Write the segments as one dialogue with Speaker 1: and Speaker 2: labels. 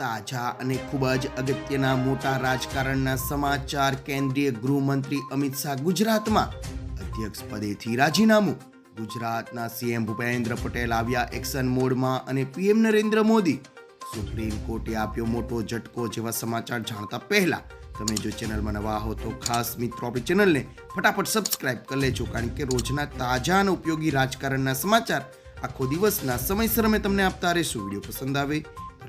Speaker 1: તાજા અને ખૂબ જ અગત્યના મોટા રાજકારણના સમાચાર કેન્દ્રીય ગૃહમંત્રી અમિત શાહ ગુજરાતમાં અધ્યક્ષ પદેથી રાજીનામું. ગુજરાતના સીએમ ભૂપેન્દ્ર પટેલ આવ્યા એક્શન મોડમાં અને પીએમ નરેન્દ્ર મોદી. સુપ્રીમ કોર્ટે આપ્યો મોટો ઝટકો જેવા સમાચાર જાણતા પહેલા. તમે જો ચેનલમાં નવા હો તો ખાસ મિત્રો આપણી ચેનલને ફટાફટ સબસ્ક્રાઇબ કરી લેજો કારણ કે રોજના તાજા અને ઉપયોગી રાજકારણના સમાચાર આખો દિવસના સમયસર અમે તમને આપતા રહીશું. વીડિયો પસંદ આવે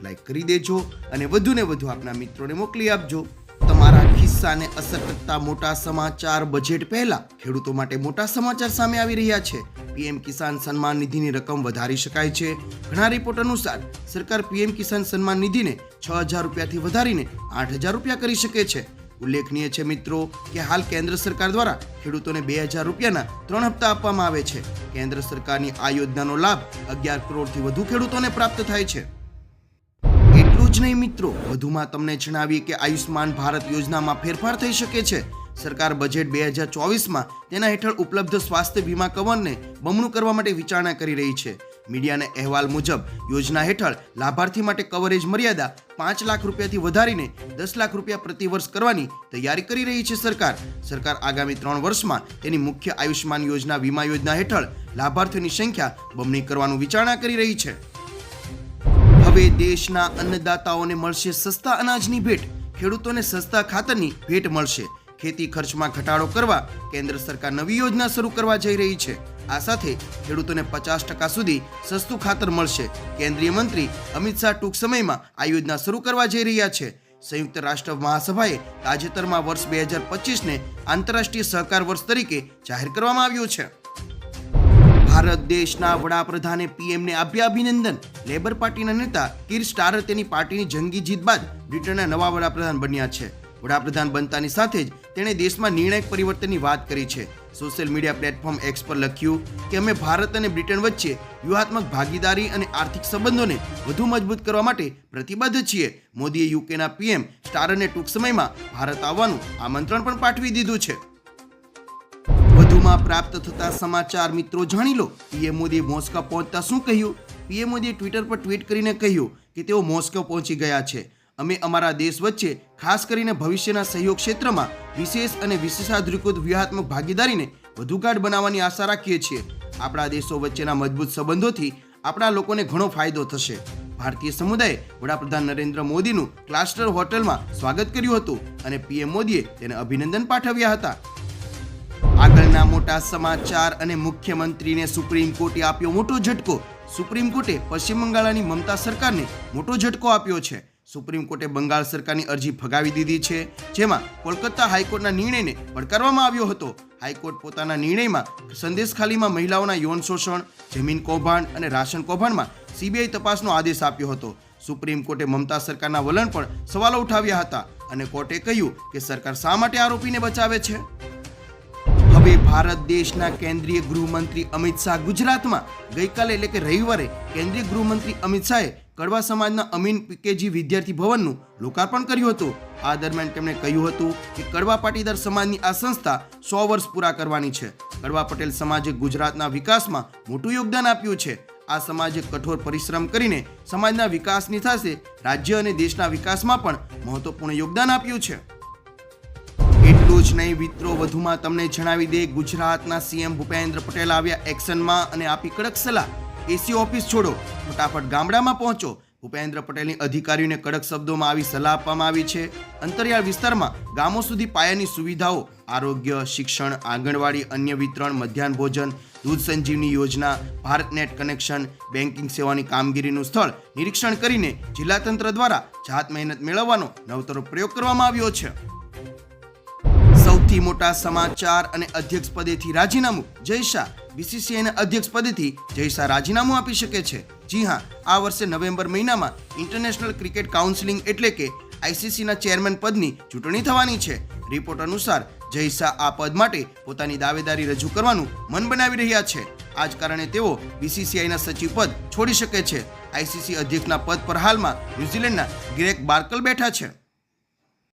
Speaker 1: લાઈક કરી દેજો અને વધુને વધુ આપના મિત્રોને મોકલી આપજો. તમારા ખિસ્સાને અસર કરતા મોટા સમાચાર બજેટ પહેલા ખેડૂતો માટે મોટા સમાચાર સામે આવી રહ્યા છે. પીએમ કિસાન સન્માન નિધિની રકમ વધારી શકાય છે. ઘણા રિપોર્ટ અનુસાર સરકાર પીએમ કિસાન સન્માન નિધિને છ હજાર રૂપિયાથી વધારીને આઠ હજાર રૂપિયા કરી શકે છે. ઉલ્લેખનીય છે મિત્રો કે હાલ કેન્દ્ર સરકાર દ્વારા ખેડૂતોને બે હજાર રૂપિયાના ત્રણ હપ્તા આપવામાં આવે છે. કેન્દ્ર સરકારની આ યોજનાનો લાભ અગિયાર કરોડથી વધુ ખેડૂતોને પ્રાપ્ત થાય છે. નહીં મિત્રો. વધુમાં તમને જણાવીએ કે આયુષ્માન ભારત યોજનામાં ફેરફાર થઈ શકે છે. સરકાર બજેટ બે હજાર ચોવીસમાં તેના હેઠળ ઉપલબ્ધ સ્વાસ્થ્ય વીમા કવરને બમણું કરવા માટે વિચારણા કરી રહી છે. મીડિયાના અહેવાલ મુજબ, યોજના હેઠળ લાભાર્થી માટે કવરેજ મર્યાદા પાંચ લાખ રૂપિયાથી વધારીને દસ લાખ રૂપિયા પ્રતિ વર્ષ કરવાની તૈયારી કરી રહી છે સરકાર. સરકાર આગામી ત્રણ વર્ષમાં તેની મુખ્ય આયુષ્માન યોજના વીમા યોજના હેઠળ લાભાર્થીઓની સંખ્યા બમણી કરવાનું વિચારણા કરી રહી છે. હવે દેશના અન્નદાતાઓને મળશે સસ્તા અનાજની ભેટ. ખેડૂતોને સસ્તા ખાતરની ભેટ મળશે. ખેતી ખર્ચમાં ઘટાડો કરવા કેન્દ્ર સરકાર નવી યોજના શરૂ કરવા જઈ રહી છે. આ સાથે ખેડૂતોને પચાસ ટકા સુધી સસ્તું ખાતર મળશે. કેન્દ્રીય મંત્રી અમિત શાહ ટૂંક સમયમાં આ યોજના શરૂ કરવા જઈ રહ્યા છે. સંયુક્ત રાષ્ટ્ર મહાસભાએ તાજેતરમાં વર્ષ બે હજાર પચીસને આંતરરાષ્ટ્રીય સહકાર વર્ષ તરીકે જાહેર કરવામાં આવ્યું છે. ભારત દેશના વડાપ્રધાને પીએમને આપ્યા અભિનંદન. લેબર પાર્ટીના નેતા કિર સ્ટારર તેની પાર્ટીની જંગી જીત બાદ બ્રિટનના નવા વડાપ્રધાન બન્યા છે. વડાપ્રધાન બનતાની સાથે જ તેણે દેશમાં નિર્ણાયક પરિવર્તનની વાત કરી છે. સોશિયલ મીડિયા પ્લેટફોર્મ એક્સ પર લખ્યું કે અમે ભારત અને બ્રિટન વચ્ચે વ્યૂહાત્મક ભાગીદારી અને આર્થિક સંબંધોને વધુ મજબૂત કરવા માટે પ્રતિબદ્ધ છીએ. મોદીએ યુકેના પીએમ સ્ટારરને ટૂંક સમયમાં ભારત આવવાનું આમંત્રણ પણ પાઠવી દીધું છે. વધુમાં પ્રાપ્ત થતા સમાચાર મિત્રો જાણી લો. પીએમ મોદીએ મોસ્કો પહોંચતા શું કહ્યું? પીએમ મોદીએ ટ્વિટર પર ટ્વીટ કરીને કહ્યું કે તેઓ મોસ્કો પહોંચી ગયા છે. અમે અમારા દેશ વચ્ચે, ખાસ કરીને ભવિષ્યના સહયોગ ક્ષેત્રમાં, વિશેષ અને વિશેષાધિકૃત વ્યૂહાત્મક ભાગીદારીને વધુ ગાઢ બનાવવાની આશા રાખીએ છીએ. આપણા દેશો વચ્ચેના મજબૂત સંબંધોથી આપણા લોકોને ઘણો ફાયદો થશે. ભારતીય સમુદાયે વડાપ્રધાન નરેન્દ્ર મોદીનું ક્લાસ્ટર હોટલમાં સ્વાગત કર્યું હતું અને પીએમ મોદીએ તેને અભિનંદન પાઠવ્યા હતા. આગળના મોટા સમાચાર અને મુખ્યમંત્રીને સુપ્રીમ કોર્ટે આપ્યો મોટો ઝટકો. સુપ્રીમ કોર્ટે પશ્ચિમ બંગાળની મમતા સરકારને મોટો ઝટકો આપ્યો છે. સુપ્રીમ કોર્ટે બંગાળ સરકારની અરજી ફગાવી દીધી છે, જેમાં કોલકાતા હાઈકોર્ટના નિર્ણયને પડકારવામાં આવ્યો હતો. હાઈકોર્ટ પોતાના નિર્ણયમાં સંદેશખાલીમાં મહિલાઓના યૌન શોષણ, જમીન કૌભાંડ અને રાશન કૌભાંડમાં સીબીઆઈ તપાસનો આદેશ આપ્યો હતો. સુપ્રીમ કોર્ટે મમતા સરકારના વલણ પણ સવાલો ઉઠાવ્યા હતા અને કોર્ટે કહ્યું કે સરકાર શા માટે આરોપીને બચાવે છે? હવે ભારત દેશના કેન્દ્રીય ગૃહમંત્રી અમિત શાહ ગુજરાતમાં ગઈકાલે એટલે કે રવિવારે કેન્દ્રીય ગૃહમંત્રી અમિત શાહે કડવા સમાજના અમીન પીકેજી વિદ્યાર્થી ભવનનું લોકાર્પણ કર્યું હતું. આ દરમિયાન તેમણે કહ્યું હતું કે કડવા પાટીદાર સમાજની આ સંસ્થા સો વર્ષ પૂરા કરવાની છે. કડવા પટેલ સમાજે ગુજરાતના વિકાસમાં મોટું યોગદાન આપ્યું છે. આ સમાજે કઠોર પરિશ્રમ કરીને સમાજના વિકાસની સાથે રાજ્ય અને દેશના વિકાસમાં પણ મહત્વપૂર્ણ યોગદાન આપ્યું છે. એટલું જ નહીં મિત્રો વધુમાં તમને જણાવી દે. ગુજરાતના સીએમ ભૂપેન્દ્ર પટેલ આવ્યા એક્શનમાં અને આપી કડક સલાહ. એસી ઓફિસ છોડો. ફટાફટ ગામડામાં પહોંચો. ભૂપેન્દ્ર પટેલની અધિકારીઓને કડક શબ્દોમાં આવી સલાહ આપવામાં આવી છે. અંતરિયાળ વિસ્તારમાં ગામો સુધી પાયાની સુવિધાઓ, આરોગ્ય, શિક્ષણ, આંગણવાડી, અન્ય વિતરણ, મધ્યાહન ભોજન, દૂધ સંજીવની યોજના ભારત નેટ કનેક્શન બેન્કિંગ સેવાની કામગીરીનું સ્થળ નિરીક્ષણ કરીને જિલ્લા તંત્ર દ્વારા જાત મહેનત મેળવવાનો નવતરો પ્રયોગ કરવામાં આવ્યો છે. સૌથી મોટા સમાચાર અને અધ્યક્ષ પદેથી રાજીનામું. જય શાહ. બીસીસીઆઈના અધ્યક્ષ પદેથી જય શાહ રાજીનામું આપી શકે છે. જી હા, આ વર્ષે નવેમ્બર મહિનામાં ઇન્ટરનેશનલ ક્રિકેટ કાઉન્સિલિંગ એટલે કે આઈસીસીના ચેરમેન પદની ચૂંટણી થવાની છે. રિપોર્ટ અનુસાર જય શાહ આ પદ માટે પોતાની દાવેદારી રજૂ કરવાનું મન બનાવી રહ્યા છે. આ જ કારણે તેઓ બીસીસીઆઈના સચિવ પદ છોડી શકે છે. આઈસીસી અધ્યક્ષના પદ પર હાલમાં ન્યૂઝીલેન્ડના ગ્રેક બાર્કલ બેઠા છે.